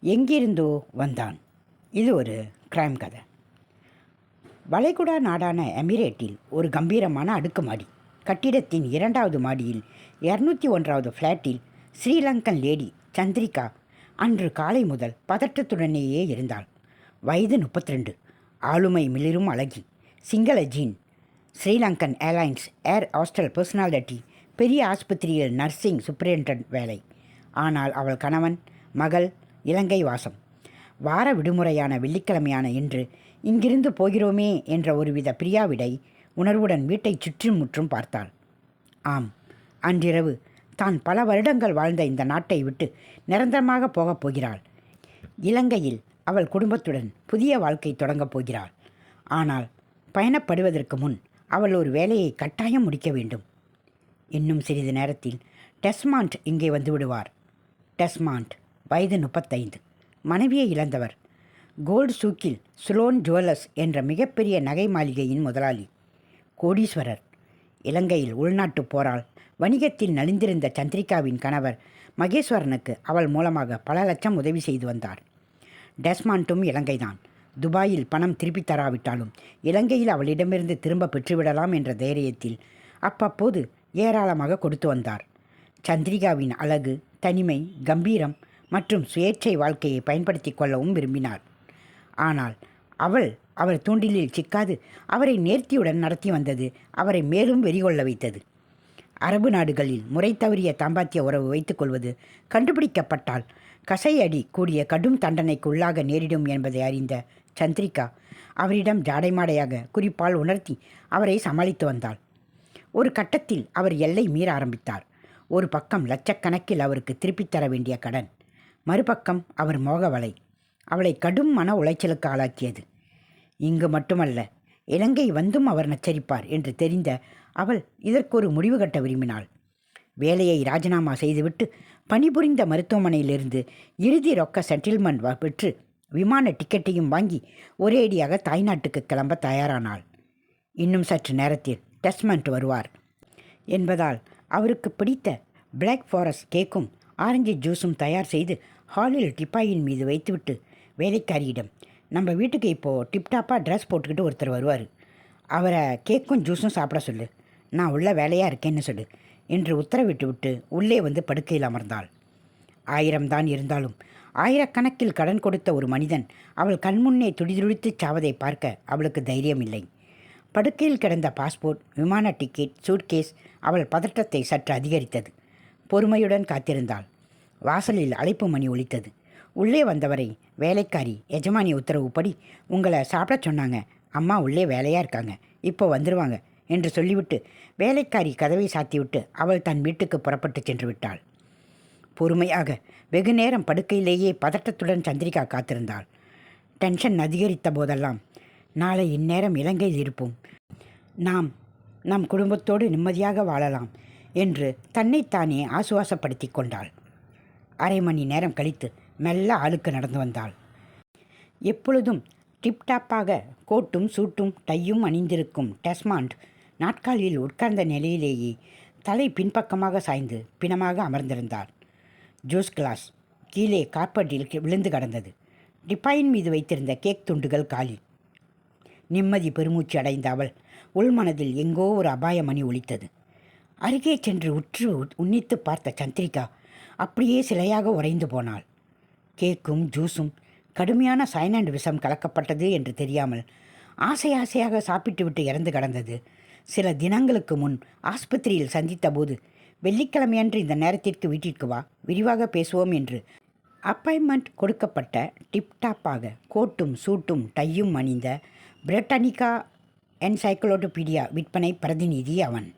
எங்கிருந்தோ வந்தான். இது ஒரு கிரைம் கதை. வளைகுடா நாடான எமிரேட்டில் ஒரு கம்பீரமான அடுக்குமாடி கட்டிடத்தின் இரண்டாவது மாடியில் இரநூத்தி ஒன்றாவது ஃப்ளாட்டில் ஸ்ரீலங்கன் லேடி சந்திரிகா அன்று காலை முதல் பதற்றத்துடனேயே இருந்தாள். வயது முப்பத்தி ரெண்டு ஆளுமை மிளிரும் அழகி. Sinhala gene. Sri Lankan airlines air hostess personality பெரிய ஆஸ்பத்திரியில் நர்சிங் சூப்பரிண்டன்ட் வேலை. ஆனால் அவள் கணவன் மகள் இலங்கை வாசம். வார விடுமுறையான வெள்ளிக்கிழமையான இன்று இங்கிருந்து போகிறோமே என்ற ஒருவித பிரியாவிடை உணர்வுடன் வீட்டைச் சுற்றும் முற்றும் பார்த்தாள். ஆம் அன்றிரவு தான் பல வருடங்கள் வாழ்ந்த இந்த நாட்டை விட்டு நிரந்தரமாக போகப் போகிறாள். இலங்கையில் அவள் குடும்பத்துடன் புதிய வாழ்க்கை தொடங்கப் போகிறாள். ஆனால் பயணப்படுவதற்கு முன் அவள் ஒரு வேலையை கட்டாயம் முடிக்க வேண்டும். இன்னும் சிறிது நேரத்தில் டெஸ்மாண்ட் இங்கே வந்து விடுவார். டெஸ்மாண்ட் வயது முப்பத்தைந்து. மனைவியை இழந்தவர். கோல்டு சூக்கில் சுலோன் ஜுவல்லர்ஸ் என்ற மிகப்பெரிய நகை மாளிகையின் முதலாளி. கோடீஸ்வரர். இலங்கையில் உள்நாட்டுப் போரால் வணிகத்தில் நலிந்திருந்த சந்திரிகாவின் கணவர் மகேஸ்வரனுக்கு அவள் மூலமாக பல லட்சம் உதவி செய்து வந்தார். டெஸ்மாண்டும் இலங்கைதான். துபாயில் பணம் திருப்பித் தராவிட்டாலும் இலங்கையில் அவளிடமிருந்து திரும்ப பெற்றுவிடலாம் என்ற தைரியத்தில் அப்பப்போது ஏராளமாக கொடுத்து வந்தார். சந்திரிகாவின் அழகு தனிமை கம்பீரம் மற்றும் சுயேட்சை வாழ்க்கையை பயன்படுத்தி கொள்ளவும் விரும்பினார் ஆனால் அவள் அவர் தூண்டிலில் சிக்காது அவரை நேர்த்தியுடன் நடத்தி வந்தது அவரை மேலும் வெறிகொள்ள வைத்தது. அரபு நாடுகளில் முறை தவறிய தாம்பாத்திய உறவு வைத்துக்கொள்வது கண்டுபிடிக்கப்பட்டால் கசையடி கூடிய கடும் தண்டனைக்கு உள்ளாக நேரிடும் என்பதை அறிந்த சந்திரிகா அவரிடம் ஜாடைமாடையாக குறிப்பால் உணர்த்தி அவரை சமாளித்து வந்தாள். ஒரு கட்டத்தில் அவர் எல்லை மீற ஆரம்பித்தார். ஒரு பக்கம் லட்சக்கணக்கில் அவருக்கு திருப்பித் தர வேண்டிய கடன் மறுபக்கம் அவர் மோகவலை அவளை கடும் மன உளைச்சலுக்கு ஆளாக்கியது. இங்கு மட்டுமல்ல இலங்கை வந்தும் அவர் நச்சரிப்பார் என்று தெரிந்த அவள் இதற்கு ஒரு முடிவு கட்ட விரும்பினாள். வேலையை ராஜினாமா செய்துவிட்டு பணிபுரிந்த மருத்துவமனையிலிருந்து இறுதி ரொக்க செட்டில்மெண்ட் பெற்று விமான டிக்கெட்டையும் வாங்கி ஒரேடியாக தாய்நாட்டுக்கு கிளம்ப தயாரானாள். இன்னும் சற்று நேரத்தில் டெஸ்ட்மெண்ட் வருவார் என்பதால் அவருக்கு பிடித்த பிளாக் ஃபாரஸ்ட் கேக்கும் ஆரஞ்சு ஜூஸும் தயார் செய்து ஹாலில் டிப்பாயின் மீது வைத்துவிட்டு வேலைக்காரியிடம் நம்ம வீட்டுக்கு இப்போது டிப்டாப்பாக ட்ரெஸ் போட்டுக்கிட்டு ஒருத்தர் வருவார். அவரை கேக்கும் ஜூஸும் சாப்பிட சொல்லு. நான் உள்ள வேலையாக இருக்கேன்னு சொல்லு என்று உத்தரவிட்டு விட்டு உள்ளே வந்து படுக்கையில் அமர்ந்தாள். ஆயிரம்தான் இருந்தாலும் ஆயிரக்கணக்கில் கடன் கொடுத்த ஒரு மனிதன் அவள் கண்முன்னே துடிதுடித்து சாவதை பார்க்க அவளுக்கு தைரியம் இல்லை படுக்கையில் கிடந்த பாஸ்போர்ட் விமான டிக்கெட் சூட்கேஸ் அவள் பதட்டத்தை சற்று அதிகரித்தது. பொறுமையுடன் காத்திருந்தாள். வாசலில் அழைப்பு மணி ஒலித்தது. உள்ளே வந்தவரை வேலைக்காரி எஜமானி உத்தரவுப்படி உங்களை சாப்பிட சொன்னாங்க. அம்மா உள்ளே வேலையாக இருக்காங்க. இப்போ வந்துருவாங்க என்று சொல்லிவிட்டு வேலைக்காரி கதவை சாத்திவிட்டு அவள் தன் வீட்டுக்கு புறப்பட்டு சென்று விட்டாள். பொறுமையாக வெகு நேரம் படுக்கையிலேயே பதட்டத்துடன் சந்திரிகா காத்திருந்தாள். டென்ஷன் அதிகரித்த போதெல்லாம் நாளை இந்நேரம் இலங்கையில் இருப்போம். நாம் நம் குடும்பத்தோடு நிம்மதியாக வாழலாம். என்று தன்னைத்தானே ஆசுவாசப்படுத்தி கொண்டாள். அரை மணி நேரம் கழித்து மெல்ல ஆளுக்கு நடந்து வந்தாள். எப்பொழுதும் டிப்டாப்பாக கோட்டும் சூட்டும் டையும் அணிந்திருக்கும் டெஸ்மாண்ட் நாட்காலியில் உட்கார்ந்த நிலையிலேயே தலை பின்பக்கமாக சாய்ந்து பிணமாக அமர்ந்திருந்தார் ஜூஸ் கிளாஸ் கீழே கார்பெட்டில் விழுந்து கடந்தது. டிப்பாயின் மீது வைத்திருந்த கேக் துண்டுகள் காலி நிம்மதி பெருமூச்சு அடைந்த அவள் உள்மனதில் எங்கோ ஒரு அபாய மணி ஒலித்தது. அருகே சென்று உற்று உன்னித்து பார்த்த சந்திரிகா அப்படியே சிலையாக உறைந்து போனாள். கேக்கும் ஜூஸும் கடுமையான சைனண்ட் விஷம் கலக்கப்பட்டது என்று தெரியாமல் ஆசை ஆசையாக சாப்பிட்டுவிட்டு இறந்து கடந்தது. சில தினங்களுக்கு முன் ஆஸ்பத்திரியில் சந்தித்தபோது வெள்ளிக்கிழமையன்று இந்த நேரத்திற்கு வீட்டிற்கு வா விரிவாக பேசுவோம் என்று அப்பாயின்மெண்ட் கொடுக்கப்பட்ட டிப்டாப்பாக கோட்டும் சூட்டும் டையும் அணிந்த பிரிட்டானிகா என்சைக்ளோடோபீடியா விற்பனை பிரதிநிதி அவன்.